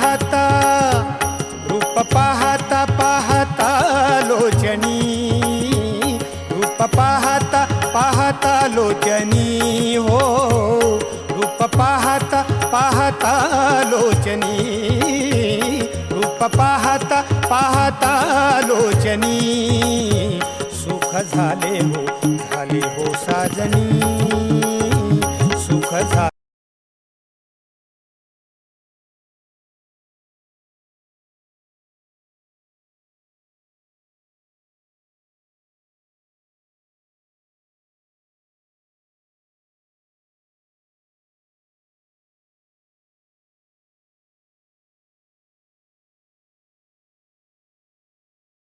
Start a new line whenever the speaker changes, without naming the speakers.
पाहता, रूप पाहता पाहता लोचनी. रूप पाहता पाहता लोचनी, हो. रूप पाहता पाहता लोचनी. रूप पाहता पाहता लोचनी. सुख झाले हो झाले हो साजनी. सुख झाले